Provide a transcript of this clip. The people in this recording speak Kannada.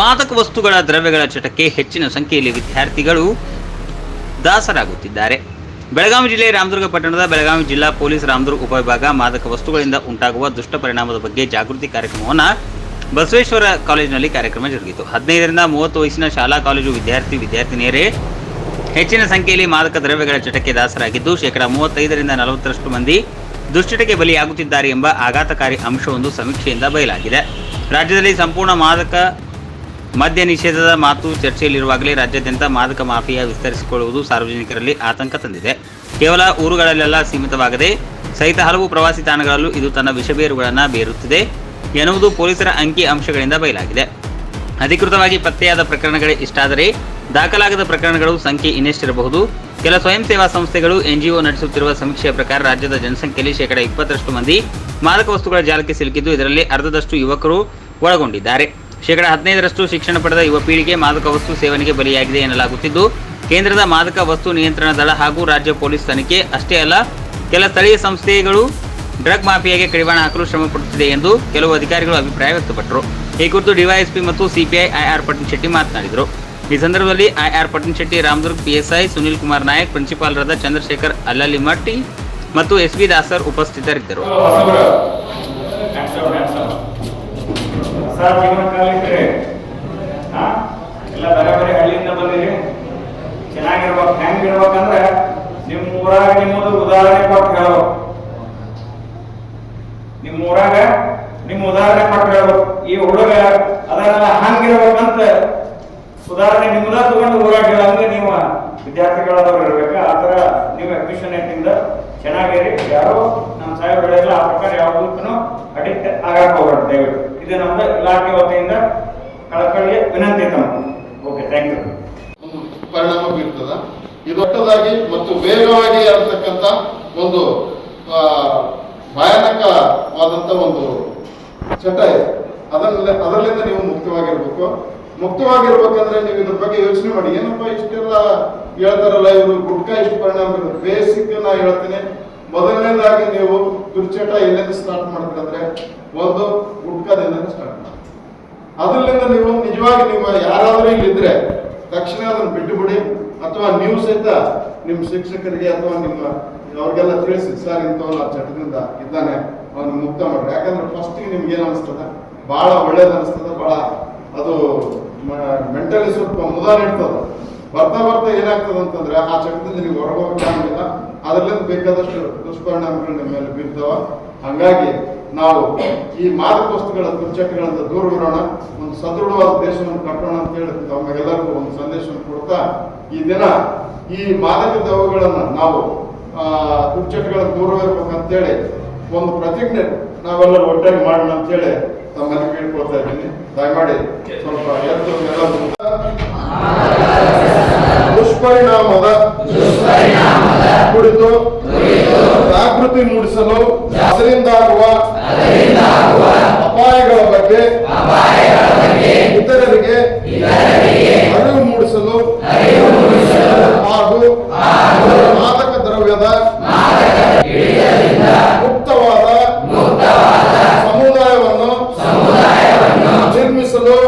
ಮಾದಕ ವಸ್ತುಗಳ ದ್ರವ್ಯಗಳ ಚಟಕ್ಕೆ ಹೆಚ್ಚಿನ ಸಂಖ್ಯೆಯಲ್ಲಿ ವಿದ್ಯಾರ್ಥಿಗಳು ದಾಸರಾಗುತ್ತಿದ್ದಾರೆ. ಬೆಳಗಾವಿ ಜಿಲ್ಲೆ ರಾಮದುರ್ಗ ಪಟ್ಟಣದ ಬೆಳಗಾವಿ ಜಿಲ್ಲಾ ಪೊಲೀಸ್ ರಾಮದುರ್ಗ ಉಪವಿಭಾಗ ಮಾದಕ ವಸ್ತುಗಳಿಂದ ಉಂಟಾಗುವ ದುಷ್ಟ ಪರಿಣಾಮದ ಬಗ್ಗೆ ಜಾಗೃತಿ ಕಾರ್ಯಕ್ರಮವನ್ನು ಬಸವೇಶ್ವರ ಕಾಲೇಜಿನಲ್ಲಿ ಕಾರ್ಯಕ್ರಮ ಜರುಗಿತು. ಹದಿನೈದರಿಂದ ಮೂವತ್ತು ವಯಸ್ಸಿನ ಶಾಲಾ ಕಾಲೇಜು ವಿದ್ಯಾರ್ಥಿ ವಿದ್ಯಾರ್ಥಿನಿಯರೇ, ಹೆಚ್ಚಿನ ಸಂಖ್ಯೆಯಲ್ಲಿ ಮಾದಕ ದ್ರವ್ಯಗಳ ಚಟಕ್ಕೆ ದಾಸರಾಗಿದ್ದು, ಶೇಕಡಾ ಮೂವತ್ತೈದರಿಂದ ನಲವತ್ತರಷ್ಟು ಮಂದಿ ದುಶ್ಚಟಕ್ಕೆ ಬಲಿಯಾಗುತ್ತಿದ್ದಾರೆ ಎಂಬ ಆಘಾತಕಾರಿ ಅಂಶವೊಂದು ಸಮೀಕ್ಷೆಯಿಂದ ಬಯಲಾಗಿದೆ. ರಾಜ್ಯದಲ್ಲಿ ಸಂಪೂರ್ಣ ಮಾದಕ ಮದ್ಯ ನಿಷೇಧದ ಮಾತು ಚರ್ಚೆಯಲ್ಲಿರುವಾಗಲೇ ರಾಜ್ಯಾದ್ಯಂತ ಮಾದಕ ಮಾಫಿಯಾ ವಿಸ್ತರಿಸಿಕೊಳ್ಳುವುದು ಸಾರ್ವಜನಿಕರಲ್ಲಿ ಆತಂಕ ತಂದಿದೆ. ಕೇವಲ ಊರುಗಳಲ್ಲೆಲ್ಲ ಸೀಮಿತವಾಗದೆ ಸಹಿತ ಹಲವು ಪ್ರವಾಸಿ ತಾಣಗಳಲ್ಲೂ ಇದು ತನ್ನ ವಿಷಬೇರುಗಳನ್ನು ಬೇರುತ್ತಿದೆ ಎನ್ನುವುದು ಪೊಲೀಸರ ಅಂಕಿ ಅಂಶಗಳಿಂದ ಬಯಲಾಗಿದೆ. ಅಧಿಕೃತವಾಗಿ ಪತ್ತೆಯಾದ ಪ್ರಕರಣಗಳೇ ಇಷ್ಟಾದರೆ ದಾಖಲಾಗದ ಪ್ರಕರಣಗಳು ಸಂಖ್ಯೆ ಇನ್ನೆಷ್ಟಿರಬಹುದು. ಕೆಲ ಸ್ವಯಂ ಸೇವಾ ಸಂಸ್ಥೆಗಳು ಎನ್ಜಿಒ ನಡೆಸುತ್ತಿರುವ ಸಮೀಕ್ಷೆಯ ಪ್ರಕಾರ ರಾಜ್ಯದ ಜನಸಂಖ್ಯೆಯಲ್ಲಿ ಶೇಕಡಾ ಇಪ್ಪತ್ತರಷ್ಟು ಮಂದಿ ಮಾದಕ ವಸ್ತುಗಳ ಜಾಲಕ್ಕೆ ಸಿಲುಕಿದ್ದು ಇದರಲ್ಲಿ ಅರ್ಧದಷ್ಟು ಯುವಕರು ಒಳಗೊಂಡಿದ್ದಾರೆ. ಶೇಕಡ ಹದಿನೈದರಷ್ಟು ಶಿಕ್ಷಣ ಪಡೆದ ಯುವ ಪೀಳಿಗೆ ಮಾದಕ ವಸ್ತು ಸೇವನೆಗೆ ಬಲಿಯಾಗಿದೆ ಎನ್ನಲಾಗುತ್ತಿದ್ದು. ಕೇಂದ್ರದ ಮಾದಕ ವಸ್ತು ನಿಯಂತ್ರಣ ದಳ ಹಾಗೂ ರಾಜ್ಯ ಪೊಲೀಸ್ ತನಿಖೆ ಅಷ್ಟೇ ಅಲ್ಲ, ಕೆಲ ಸ್ಥಳೀಯ ಸಂಸ್ಥೆಗಳು ಡ್ರಗ್ ಮಾಫಿಯಾಗೆ ಕಡಿವಾಣ ಹಾಕಲು ಶ್ರಮ ಪಡುತ್ತಿದೆ ಎಂದು ಕೆಲವು ಅಧಿಕಾರಿಗಳು ಅಭಿಪ್ರಾಯ ವ್ಯಕ್ತಪಟ್ಟರು. ಈ ಕುರಿತು ಡಿವೈಎಸ್ಪಿ ಮತ್ತು ಸಿಪಿಐ ಐಆರ್ ಪಟನ್ ಶೆಟ್ಟಿ ಮಾತನಾಡಿದರು. ಈ ಸಂದರ್ಭದಲ್ಲಿ IR pattern Shetty, Ramdurg PSI Sunil Kumar Nayak ಪ್ರಿನ್ಸಿಪಾಲರಾದ ಚಂದ್ರಶೇಖರ್ ಅಲ್ಲಲಿಮಟ್ಟಿ ಮತ್ತು ಎಸ್ಬಿ ದಾಸರ್ ಉಪಸ್ಥಿತರಿದ್ದರು. ಜೀವನ ಕಾಲಿಟ್ರೆ ಹಾ ಎಲ್ಲ ಬೇರೆ ಬೇರೆ ಹಳ್ಳಿಯಿಂದ ಬಂದಿರಿ. ಚೆನ್ನಾಗಿರ್ಬೇಕು, ಹೆಂಗಿರ್ಬೇಕಂದ್ರೆ ನಿಮ್ಮ ಊರಾಗ ನಿಮ್ಮದು ಉದಾಹರಣೆ ಕೊಟ್ಟು ಹೇಳ್ಬೇಕು ನಿಮ್ಮ ಊರಾಗ ನಿಮ್ಮ ಉದಾಹರಣೆ ಕೊಟ್ಟು ಹೇಳ್ಬೇಕು ಈ ಹುಡುಗ ಅದನ್ನೆಲ್ಲ ಹಂಗಿರ್ಬೇಕಂತ ಉದಾಹರಣೆ ನಿಮ್ಮದ ತಗೊಂಡು ಊರಾಗ ಹೇಳಂದ್ರೆ ನೀವು ವಿದ್ಯಾರ್ಥಿಗಳಾದವ್ರು ಇರ್ಬೇಕು? ಆ ನೀವು ಅಡ್ಮಿಷನ್ ಇಂದ ಚೆನ್ನಾಗಿರಿ. ಯಾರು ನಮ್ಮ ಸಾಹೇಬರೆಲ್ಲ ಪ್ರಕಾರ ಯಾವುದಕ್ಕೂ ಅಡಿಕ್ಟ್ ಆಗಕ್ಕೆ ಹೋಗ್ಬಾರ್ದು ದಯವಿಟ್ಟು. ಇದು ನಮ್ದು ಇಲಾಖೆ ವತಿಯಿಂದ ಕಳಕಳಿಯ ವಿನಂತಿ ಓಕೆ ಥ್ಯಾಂಕ್ ಯು ಪರಿಣಾಮ ಬೀರ್ತದ. ಇದು ದೊಡ್ಡದಾಗಿ ಮತ್ತು ವೇಗವಾಗಿ ಆಗ್ತಕ್ಕಂಥ ಒಂದು ಭಯಾನಕವಾದಂತ ಒಂದು ಚಟ ಇದೆ. ಅದನ್ನ ಅದರಲ್ಲಿಂದ ನೀವು ಮುಕ್ತವಾಗಿರ್ಬೇಕು. ಮುಕ್ತವಾಗಿರ್ಬೇಕಂದ್ರೆ ನೀವು ಇದ್ರ ಬಗ್ಗೆ ಯೋಚನೆ ಮಾಡಿ. ಏನಪ್ಪ ಇಷ್ಟೆಲ್ಲ ಹೇಳ್ತಾರಲ್ಲ ಇವರು ಗುಟ್ಕಾ ಇಷ್ಟು ಪರಿಣಾಮ ಬೇಸಿಕ್ ನಾ ಹೇಳ್ತೀನಿ. ಮೊದಲನೇದಾಗಿ ನೀವು ದುರ್ಚಟ ಎಲ್ಲಿಂದ ಸ್ಟಾರ್ಟ್ ಮಾಡ್ಬೇಕಂದ್ರೆ ಒಂದು ಗುಟ್ಕದಿಂದ ಸ್ಟಾರ್ಟ್ ಮಾಡಿ. ಅದರಿಂದ ನೀವು ನಿಜವಾಗಿ ನಿಮ್ಮ ಯಾರಾದರೂ ಇಲ್ಲಿದ್ರೆ ತಕ್ಷಣ ಅದನ್ನು ಬಿಟ್ಟುಬಿಡಿ. ಅಥವಾ ನೀವು ಸಹಿತ ನಿಮ್ಮ ಶಿಕ್ಷಕರಿಗೆ ಅಥವಾ ನಿಮ್ಮ ಅವ್ರಿಗೆಲ್ಲ ತಿಳಿಸಿ, ಸರ್ ಇಂಥವಲ್ಲ ಚಟದಿಂದ ಇದ್ದಾನೆ ಅವನು ಮುಕ್ತ ಮಾಡ್ರಿ. ಯಾಕಂದ್ರೆ ಫಸ್ಟಿಗೆ ನಿಮ್ಗೆ ಏನು ಅನಿಸ್ತದ? ಭಾಳ ಒಳ್ಳೇದು ಅನಿಸ್ತದ, ಭಾಳ ಅದು ಮೆಂಟಲಿ ಸ್ವಲ್ಪ ಮುದ ಇರ್ತದ. ಬರ್ತಾ ಬರ್ತಾ ಏನಾಗ್ತದೆ ಅಂತಂದ್ರೆ ಆ ಚಟದಿಂದ ನೀವು ಹೊರಗೋಗಕ್ಕಾಗಿಲ್ಲ ಅದರಿಂದ ಬೇಕಾದಷ್ಟು ದುಷ್ಪರಿಣಾಮಗಳು ಮೇಲೆ ಬೀರ್ತಾವ ಹಂಗಾಗಿ ನಾವು ಈ ಮಾದಕ ವಸ್ತುಗಳ ದುರ್ಚಟಗಳಿಂದ ದೂರ ಇರೋಣ. ಒಂದು ಸದೃಢವಾದ ದೇಶವನ್ನು ಕಟ್ಟೋಣ ಅಂತ ಹೇಳಿ ತಮಗೆಲ್ಲರಿಗೂ ಒಂದು ಸಂದೇಶವನ್ನು ಕೊಡ್ತಾ ಈ ದಿನ ಈ ಮಾದಕ ದ್ರವ್ಯಗಳನ್ನು ನಾವು ಆ, ದೂರ ದೂರವಿರ್ಬೇಕಂತೇಳಿ ಒಂದು ಪ್ರತಿಜ್ಞೆ ನಾವೆಲ್ಲರೂ ಒಟ್ಟಾಗಿ ಮಾಡೋಣ ಅಂತೇಳಿ ತಮ್ಮಲ್ಲಿ ಕೇಳ್ಕೊಳ್ತಾ ಇದ್ದೀನಿ. ದಯಮಾಡಿ ಸ್ವಲ್ಪ ಎಲ್ಲರೂ ಜಾಗೃತಿ ಮೂಡಿಸಲು ಅದರಿಂದಾಗುವ ಅಪಾಯಗಳ ಬಗ್ಗೆ ಇತರರಿಗೆ ಅರಿವು ಮೂಡಿಸಲು ಹಾಗೂ ಮಾದಕ ದ್ರವ್ಯದ ಮುಕ್ತವಾದ ಸಮುದಾಯವನ್ನು ನಿರ್ಮಿಸಲು